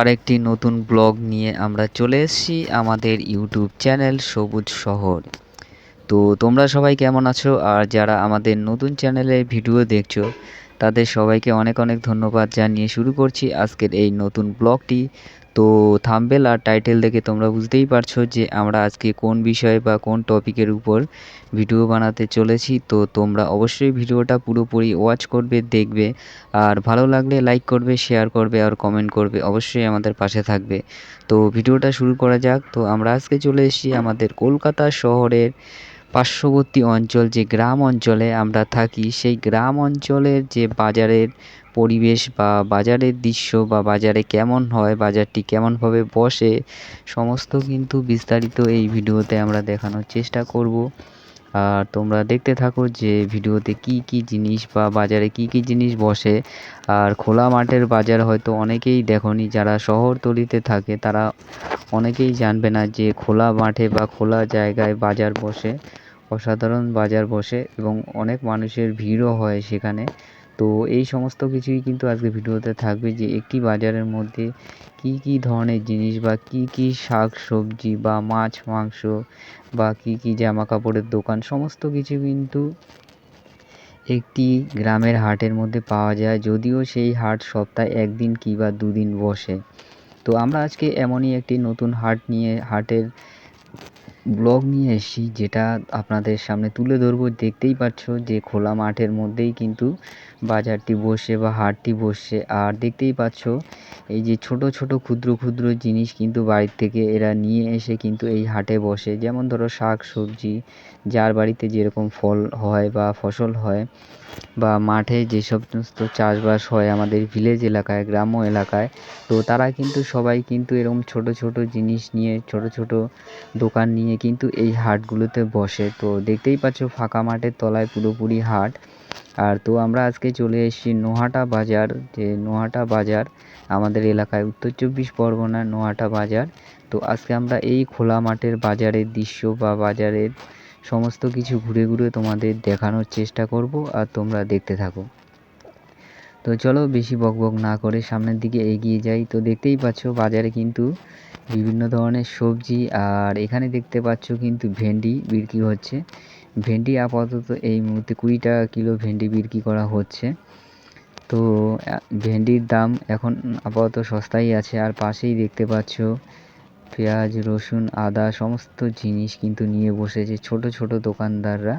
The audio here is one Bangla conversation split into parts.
আরেকটি নতুন ব্লগ নিয়ে আমরা চলে এসেছি আমাদের ইউটিউব চ্যানেল সবুজ শহর। তো তোমরা সবাই কেমন আছো? আর যারা আমাদের নতুন চ্যানেলে ভিডিও দেখছ, তাদের সবাইকে অনেক অনেক ধন্যবাদ জানিয়ে শুরু করছি আজকের এই নতুন ব্লগটি। তো থাম্বেল আর টাইটেল দেখে তোমরা বুঝতেই পারছ যে আমরা আজকে কোন বিষয়ে বা কোন টপিকের উপর ভিডিও বানাতে চলেছি। তো তোমরা অবশ্যই ভিডিওটা পুরোপুরি ওয়াচ করবে, দেখবে। আর ভালো লাগলে লাইক করবে, শেয়ার করবে আর কমেন্ট করবে অবশ্যই আমাদের পাশে থাকবে। তো ভিডিওটা শুরু করা যাক। তো আমরা আজকে চলে এসেছি আমাদের কলকাতা শহরের পার্শ্ববর্তী অঞ্চল, যে গ্রাম অঞ্চলে আমরা থাকি। সেই গ্রাম অঞ্চলের যে বাজারের পরিবেশ বা বাজারের দৃশ্য বা বাজারে কেমন হয়, বাজারটি কেমনভাবে বসে, সমস্ত কিন্তু বিস্তারিত এই ভিডিওতে আমরা দেখানোর চেষ্টা করব। আর তোমরা দেখতে থাকো যে ভিডিওতে কি কি জিনিস বা বাজারে কি কি জিনিস বসে। আর খোলা মাঠের বাজার হয়তো অনেকেই দেখনি, যারা শহরতলিতে থাকে তারা অনেকেই জানবে না যে খোলা মাঠে বা খোলা জায়গায় বাজার বসে, অসাধারণ বাজার বসে এবং অনেক মানুষের ভিড়ও হয় সেখানে। তো এই সমস্ত কিছুই কিন্তু আজকে ভিডিওতে থাকবে যে একটি বাজারের মধ্যে কি কি ধরনের জিনিস বা কি কি শাক সবজি বা মাছ, মাংস বা কি কি জামা কাপড়ের দোকান সমস্ত কিছু কিন্তু একটি গ্রামের হাটের মধ্যে পাওয়া যায়। যদিও সেই হাট সপ্তাহে একদিন কি বা দুদিন বসে। তো আমরা আজকে এমনই একটি নতুন হাট নিয়ে, হাটের ব্লগ নিয়ে এসেছি, যেটা আপনাদের সামনে তুলে ধরবো। দেখতেই পাচ্ছ যে খোলা মাঠের মধ্যেই কিন্তু বাজারটি বসে বা হাটটি বসছে আর দেখতেই পাচ্ছ, এই যে ছোট ছোট ক্ষুদ্র ক্ষুদ্র জিনিস কিন্তু বাড়ির থেকে এরা নিয়ে এসে কিন্তু এই হাটে বসে। যেমন ধরো শাক সবজি, যার বাড়িতে যেরকম ফল হয় বা ফসল হয়, বা মাঠে যে সমস্ত চাষবাস হয় আমাদের ভিলেজ এলাকায়, গ্রাম্য এলাকায়, তো তারা কিন্তু সবাই কিন্তু এরকম ছোট ছোট জিনিস নিয়ে, ছোট ছোট দোকান নিয়ে কিন্তু এই হাটগুলোতে বসে। তো দেখতেই পাচ্ছ ফাঁকা মাঠের তলায় পুরোপুরি হাট। আর তো আমরা আজকে চলে এসেছি নোহাটা বাজার। যে নোহাটা বাজার আমাদের এলাকায় উত্তর চব্বিশ পরগনার নোহাটা বাজার। তো আজকে আমরা এই খোলা মাঠের বাজারের দৃশ্য বা বাজারের সমস্ত কিছু ঘুরে ঘুরে তোমাদের দেখানোর চেষ্টা করব। আর তোমরা দেখতে থাকো। তো চলো বেশি বকবক না করে সামনের দিকে এগিয়ে যাই। তো দেখতেই পাচ্ছ বাজারে কিন্তু বিভিন্ন ধরনের সবজি আর এখানে দেখতে পাচ্ছ কিন্তু ভেন্ডি বিক্রি হচ্ছে। ভেন্ডি আপাতত এই মুহূর্তে কুড়ি টাকা কিলো ভেন্ডি বিক্রি করা হচ্ছে। তো ভেন্ডির দাম এখন আপাতত সস্তাই আছে আর পাশেই দেখতে পাচ্ছ পেঁয়াজ, রসুন, আদা সমস্ত জিনিস কিন্তু নিয়ে বসেছে ছোট ছোট দোকানদাররা।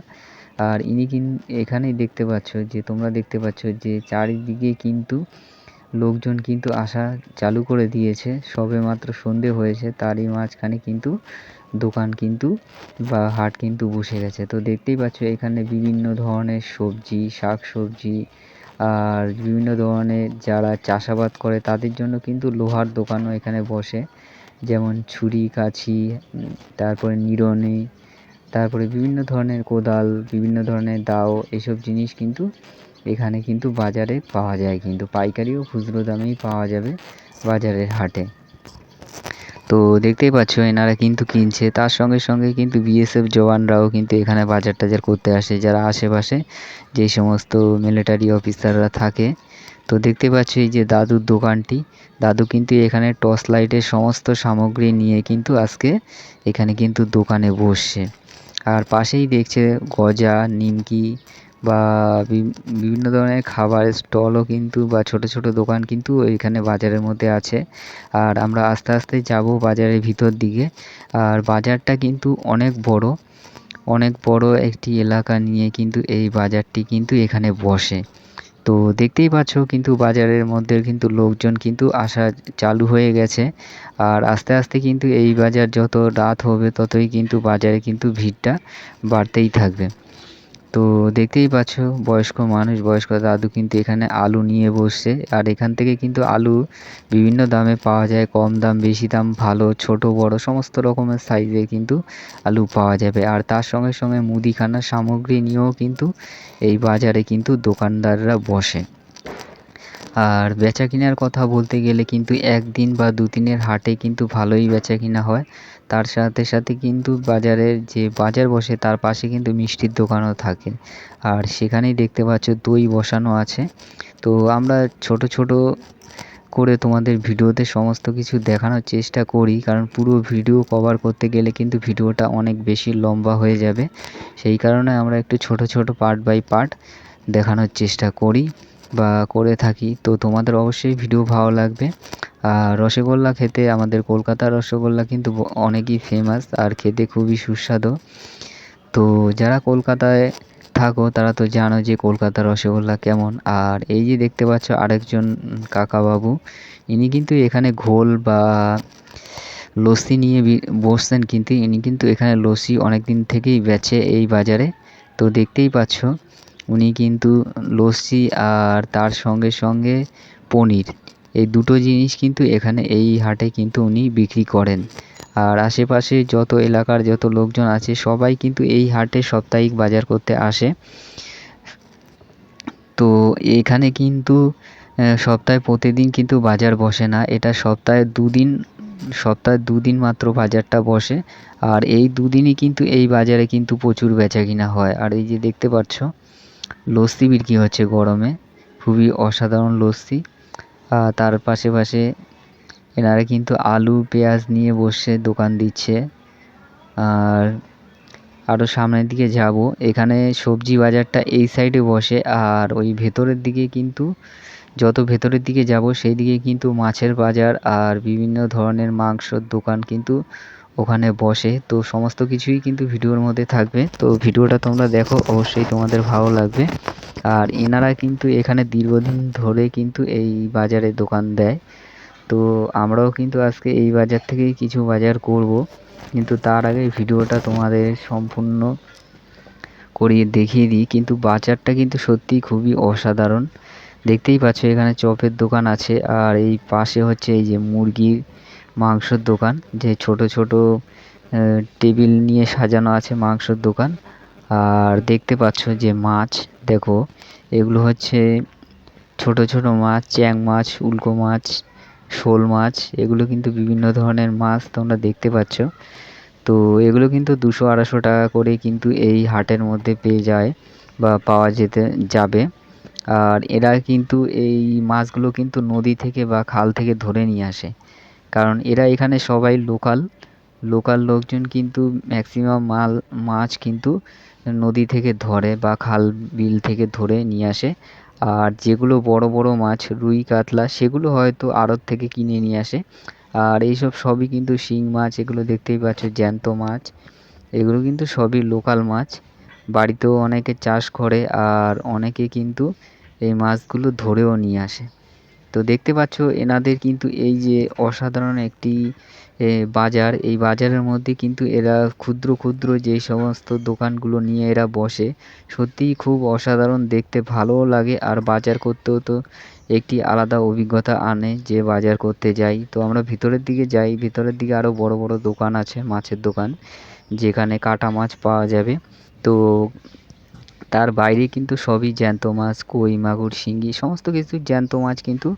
আর ইনি কিন, এখানেই দেখতে পাচ্ছ যে, তোমরা দেখতে পাচ্ছ যে, চারিদিকে কিন্তু লোকজন কিন্তু আসা চালু করে দিয়েছে। সবে মাত্র সন্ধে হয়েছে, তারই মাঝখানে কিন্তু দোকান কিন্তু বা হাট কিন্তু বসে গেছে। তো দেখতেই পাচ্ছ এখানে বিভিন্ন ধরনের সবজি শাক সবজি আর বিভিন্ন ধরনের যারা চাষাবাদ করে, তাদের জন্য কিন্তু লোহার দোকানও এখানে বসে। যেমন ছুরি কাছি তারপরে নিড়নি তারপরে বিভিন্ন ধরনের কোদাল, বিভিন্ন ধরনের দাও, এসব জিনিস কিন্তু এখানে কিন্তু বাজারে পাওয়া যায়। কিন্তু পাইকারি ও খুচরো দামেই পাওয়া যাবে বাজারের হাটে। তো দেখতেই পাচ্ছ, এনারা কিন্তু কিনছে। তার সঙ্গে সঙ্গে কিন্তু বিএসএফ জওয়ানরাও কিন্তু এখানে বাজার টাজার করতে আসে। যারা আশেপাশে যে সমস্ত মিলিটারি অফিসাররা থাকে তো দেখতে পাচ্ছি যে দাদুর দোকানটি। দাদু কিন্তু এখানে টর্চ লাইটের সমস্ত সামগ্রী নিয়ে কিন্তু আজকে এখানে কিন্তু দোকানে বসছে। আর পাশেই দেখছে গজা, নিমকি বা বিভিন্ন ধরনের খাবারের স্টলও কিন্তু বা ছোট ছোট দোকান কিন্তু এখানে বাজারের মধ্যে আছে। আর আমরা আস্তে আস্তে যাব বাজারের ভিতর দিকে। আর বাজারটা কিন্তু অনেক বড় অনেক বড় একটি এলাকা নিয়ে কিন্তু এই বাজারটি কিন্তু এখানে বসে। তো দেখতেই পাচ্ছ কিন্তু বাজারের মধ্যে কিন্তু লোকজন কিন্তু আসা চালু হয়ে গেছে। আর আস্তে আস্তে কিন্তু এই বাজার যত রাত হবে ততই কিন্তু বাজারে কিন্তু ভিড়টা বাড়তেই থাকবে। তো দেখতেই পাচ্ছ, বয়স্ক মানুষ, বয়স্ক দাদু কিন্তু এখানে আলু নিয়ে বসছে। আর এখান থেকে কিন্তু আলু বিভিন্ন দামে পাওয়া যায়, কম দাম, বেশি দাম, ভালো, ছোট, বড়, সমস্ত রকমের সাইজে কিন্তু আলু পাওয়া যাবে। আর তার সঙ্গে সঙ্গে মুদিখানার সামগ্রী নিয়েও কিন্তু এই বাজারে কিন্তু দোকানদাররা বসে। আর বেচা কেনার কথা বলতে গেলে কিন্তু একদিন বা দুদিনের হাটে কিন্তু ভালোই বেচা কিনা হয়। তার সাথে সাথে কিন্তু বাজারের যে বাজার বসে তার পাশে কিন্তু মিষ্টির দোকানও থাকে। আর সেখানেই দেখতে পাচ্ছ দই বসানো আছে। তো আমরা ছোট ছোট করে তোমাদের ভিডিওতে সমস্ত কিছু দেখানোর চেষ্টা করি, কারণ পুরো ভিডিও কভার করতে গেলে কিন্তু ভিডিওটা অনেক বেশি লম্বা হয়ে যাবে। সেই কারণে আমরা একটু ছোট ছোট পার্ট বাই পার্ট দেখানোর চেষ্টা করি। বা করে থাকি, তো তোমাদের অবশ্যই ভিডিও ভালো লাগবে। আর রসগোল্লা খেতে আমাদের কলকাতার রসগোল্লা কিন্তু অনেকই ফেমাস আর খেতে খুবই সুস্বাদু। তো যারা কলকাতায় থাকো, তারা তো জানো যে কলকাতার রসগোল্লা কেমন। আর এই যে দেখতে পাচ্ছ আরেকজন কাকাবাবু, ইনি কিন্তু এখানে ঘোল বা লস্যি নিয়ে বসছেন কিন্তু, ইনি কিন্তু এখানে লস্যি অনেক দিন থেকেই বেচে এই বাজারে। তো দেখতেই পাচ্ছ উনি কিন্তু লস্যি আর তার সঙ্গে সঙ্গে পনির। এই দুটো জিনিস কিন্তু এখানে এই হাটে কিন্তু উনি বিক্রি করেন। আর আশেপাশে যত এলাকার যত লোকজন আছে, সবাই কিন্তু এই হাটে সাপ্তাহিক বাজার করতে আসে। তো এখানে কিন্তু সপ্তাহে প্রতিদিন কিন্তু বাজার বসে না। এটা সপ্তাহে দুদিন সপ্তাহে দুদিন মাত্র বাজারটা বসে। আর এই দুদিনই কিন্তু এই বাজারে কিন্তু প্রচুর বেচা কিনা হয়। আর এই যে দেখতে পাচ্ছ লস্যি বিক্রি হচ্ছে গরমে। খুবই অসাধারণ লস্যি। তার পাশে পাশে এনারা কিন্তু আলু, পেঁয়াজ নিয়ে বসে দোকান দিচ্ছে। আর আরও সামনের দিকে যাব। এখানে সবজি বাজারটা এই সাইডে বসে। আর ওই ভেতরের দিকে কিন্তু যত ভেতরের দিকে যাব, সেই দিকে কিন্তু মাছের বাজার আর বিভিন্ন ধরনের মাংসর দোকান কিন্তু ওখানে বসে। তো সমস্ত কিছুই কিন্তু ভিডিওর মধ্যে থাকবে। তো ভিডিওটা তোমরা দেখো, অবশ্যই তোমাদের ভালো লাগবে। আর এনারা কিন্তু এখানে দীর্ঘদিন ধরে কিন্তু এই বাজারে দোকান দেয়। তো আমরাও কিন্তু আজকে এই বাজার থেকেই কিছু বাজার করব। কিন্তু তার আগে ভিডিওটা তোমাদের সম্পূর্ণ করিয়ে দেখিয়ে দিই। কিন্তু বাজারটা কিন্তু সত্যিই খুবই অসাধারণ। দেখতেই পাচ্ছ, এখানে চপের দোকান আছে। আর এই পাশে হচ্ছে এই যে মুরগির মাংসর দোকান, যে ছোট ছোট টেবিল নিয়ে সাজানো আছে মাংসর দোকান। আর দেখতে পাচ্ছ যে মাছ, দেখো, এগুলো হচ্ছে ছোট ছোট মাছ, চ্যাং মাছ, উল্কো মাছ, শোল মাছ, এগুলো কিন্তু বিভিন্ন ধরনের মাছ তোমরা দেখতে পাচ্ছ। তো এগুলো কিন্তু দুশো আড়াইশো টাকা করে কিন্তু এই হাটের মধ্যে পেয়ে যায় বা পাওয়া যেতে, যাবে। আর এরা কিন্তু এই মাছগুলো কিন্তু নদী থেকে বা খাল থেকে ধরে নিয়ে আসে। কারণ এরা এখানে সবাই লোকাল লোকাল লোকজন কিন্তু ম্যাক্সিমাম মাল, মাছ কিন্তু নদী থেকে ধরে বা খাল বিল থেকে ধরে নিয়ে আসে। আর যেগুলো বড় বড় মাছ, রুই, কাতলা, সেগুলো হয়তো আড়ত থেকে কিনে নিয়ে আসে। আর এইসব সবই কিন্তু শিং মাছ, এগুলো দেখতেই পাচ্ছ, জ্যান্ত মাছ, এগুলো কিন্তু সবই লোকাল মাছ। বাড়িতেও অনেকে চাষ করে আর অনেকে কিন্তু এই মাছগুলো ধরেও নিয়ে আসে। তো দেখতে পাচ্ছ এনাদের কিন্তু এই যে অসাধারণ একটি বাজার, এই বাজারের মধ্যে কিন্তু এরা ক্ষুদ্র ক্ষুদ্র যেই সমস্ত দোকানগুলো নিয়ে এরা বসে, সত্যিই খুব অসাধারণ, দেখতে ভালোও লাগে। আর বাজার করতেও তো একটি আলাদা অভিজ্ঞতা আনে যে বাজার করতে যাই। তো আমরা ভিতরের দিকে যাই, ভিতরের দিকে আরও বড় বড় দোকান আছে, মাছের দোকান, যেখানে কাটা মাছ পাওয়া যাবে। তো তার বাইরে কিন্তু সবই জ্যান্ত মাছ, কই, মাগুর, শিঙ্গি, সমস্ত কিছু জ্যান্ত মাছ কিন্তু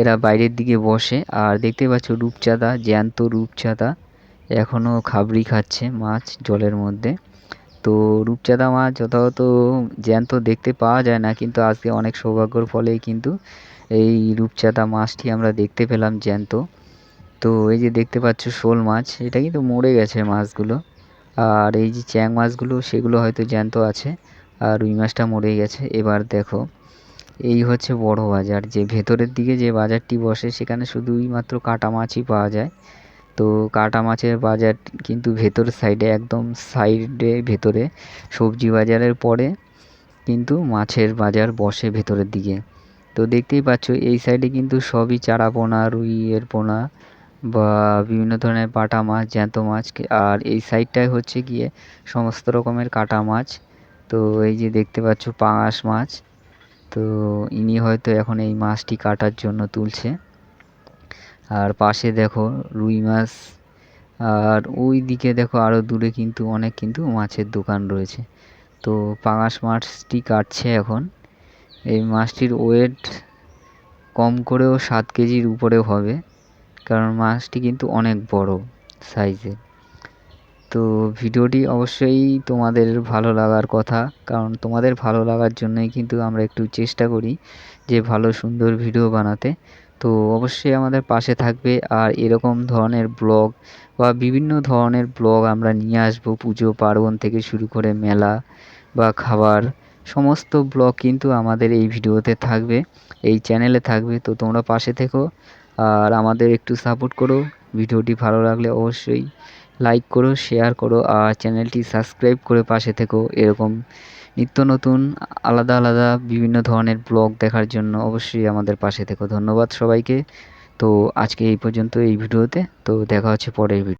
এরা বাইরের দিকে বসে। আর দেখতে পাচ্ছ রূপচাঁদা, জ্যান্ত রূপচাঁদা এখনও খাবড়ি খাচ্ছে মাছ জলের মধ্যে। তো রূপচাঁদা মাছ যথাযথ জ্যান্ত দেখতে পাওয়া যায় না, কিন্তু আজকে অনেক সৌভাগ্যর ফলেই কিন্তু এই রূপচাঁদা মাছটি আমরা দেখতে পেলাম জ্যান্ত। তো এই যে দেখতে পাচ্ছ শোল মাছ, এটা কিন্তু মরে গেছে মাছগুলো। আর এই যে চ্যাং মাছগুলো, সেগুলো হয়তো জ্যান্ত আছে। আর রুই মাছটা মরে গেছে। এবার দেখো, এই হচ্ছে বড় বাজার। যে ভেতরের দিকে যে বাজারটি বসে, সেখানে শুধুই মাত্র কাটা মাছই পাওয়া যায়। তো কাটা মাছের বাজার কিন্তু ভেতর সাইডে একদম সাইডে ভেতরে সবজি বাজারের পরে কিন্তু মাছের বাজার বসে ভেতরের দিকে। তো দেখতেই পাচ্ছ, এই সাইডে কিন্তু সবই চারা পোনা, রুইয়ের পোনা বা বিভিন্ন ধরনের পাটা মাছ, জ্যান্ত মাছ, আর এই সাইডটায় হচ্ছে গিয়ে সমস্ত রকমের কাটা মাছ। তো এই যে দেখতে পাচ্ছ পাঙাশ মাছ, তো ইনি হয়তো এখন এই মাছটি কাটার জন্য তুলছে। আর পাশে দেখো রুই মাছ, আর ওই দিকে দেখো আরও দূরে কিন্তু অনেক কিন্তু মাছের দোকান রয়েছে। তো পাঙাশ মাছটি কাটছে এখন। এই মাছটির ওয়েট কম করেও সাত কেজির উপরেও হবে, কারণ মাছটি কিন্তু অনেক বড় সাইজের তো ভিডিওটি অবশ্যই তোমাদের ভালো লাগার কথা, কারণ তোমাদের ভালো লাগার জন্যই কিন্তু আমরা একটু চেষ্টা করি যে ভালো সুন্দর ভিডিও বানাতে। তো অবশ্যই আমাদের পাশে থাকবে আর এরকম ধরনের ব্লগ বা বিভিন্ন ধরনের ব্লগ আমরা নিয়ে আসব, পুজো, পার্বণ থেকে শুরু করে মেলা বা খাবার, সমস্ত ব্লগ কিন্তু আমাদের এই ভিডিওতে থাকবে, এই চ্যানেলে থাকবে। তো তোমরা পাশে থেকো আর আমাদের একটু সাপোর্ট করো। ভিডিওটি ভালো লাগলে অবশ্যই লাইক করো শেয়ার করো আর চ্যানেলটি সাবস্ক্রাইব করে পাশে থেকো। এরকম নিত্য নতুন, আলাদা আলাদা বিভিন্ন ধরনের ব্লগ দেখার জন্য অবশ্যই আমাদের পাশে থেকো। ধন্যবাদ সবাইকে। তো আজকে এই পর্যন্ত এই ভিডিওতে। তো দেখা হচ্ছে পরের ভিডিও